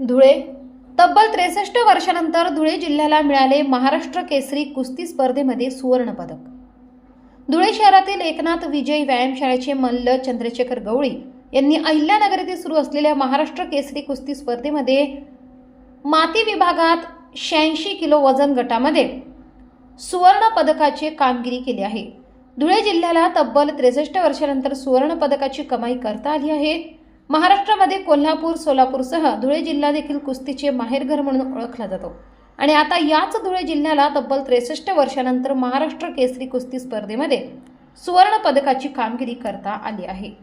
धुळे. तब्बल त्रेसष्ट वर्षानंतर धुळे जिल्ह्याला मिळाले महाराष्ट्र केसरी कुस्ती स्पर्धेमध्ये सुवर्णपदक धुळे शहरातील एकनाथ विजय व्यायामशाळेचे मल्ल चंद्रशेखर गवळी यांनी अहिल्यानगर येथे सुरू असलेल्या महाराष्ट्र केसरी कुस्ती स्पर्धेमध्ये माती विभागात शहाऐंशी किलो वजन गटामध्ये सुवर्ण पदकाची कामगिरी केली आहे. धुळे जिल्ह्याला तब्बल त्रेसष्ट वर्षानंतर सुवर्ण पदकाची कमाई करता आली आहे. महाराष्ट्रामध्ये कोल्हापूर सोलापूरसह धुळे जिल्हा देखील कुस्तीचे माहेरघर म्हणून ओळखला जातो. आणि आता याच धुळे जिल्ह्याला तब्बल त्रेसष्ट वर्षानंतर महाराष्ट्र केसरी कुस्ती स्पर्धेमध्ये सुवर्ण पदकाची कामगिरी करता आली आहे.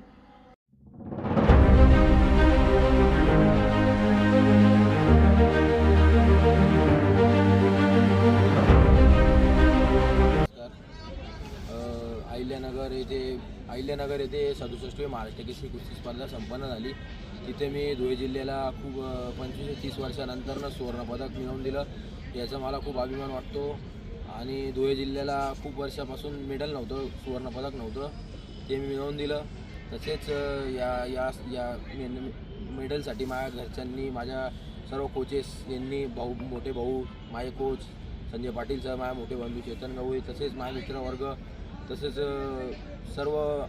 नमस्कार. येथे अहिल्यानगर येथे सदुसष्टवी महाराष्ट्र केसरी कुस्ती स्पर्धा संपन्न झाली. तिथे मी धुळे जिल्ह्याला खूप पंचवीस ते तीस वर्षानंतरनं सुवर्णपदक मिळवून दिलं. याचा मला खूप अभिमान वाटतो. आणि धुळे जिल्ह्याला खूप वर्षापासून मेडल नव्हतं सुवर्णपदक नव्हतं. ते मी मिळवून दिलं. तसेच या या या मेडलसाठी माझ्या घरच्यांनी माझ्या सर्व कोचेस यांनी भाऊ मोठे भाऊ माझे कोच संजय पाटील सर माझे मोठे बंधू चेतन गवळी तसेच माझे मित्रवर्ग तसेच सर्व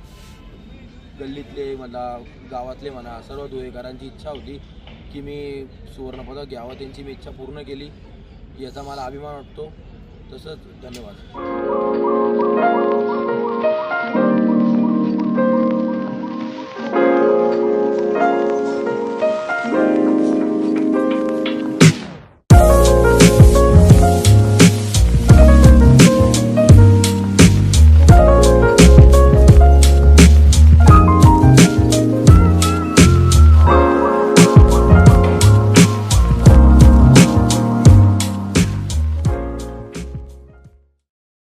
गल्लीतले म्हणा गावातले म्हणा सर्व धुळेकरांची इच्छा होती की मी सुवर्णपदक घ्यावं. त्यांची मी इच्छा पूर्ण केली. याचा मला अभिमान वाटतो. तसंच धन्यवाद.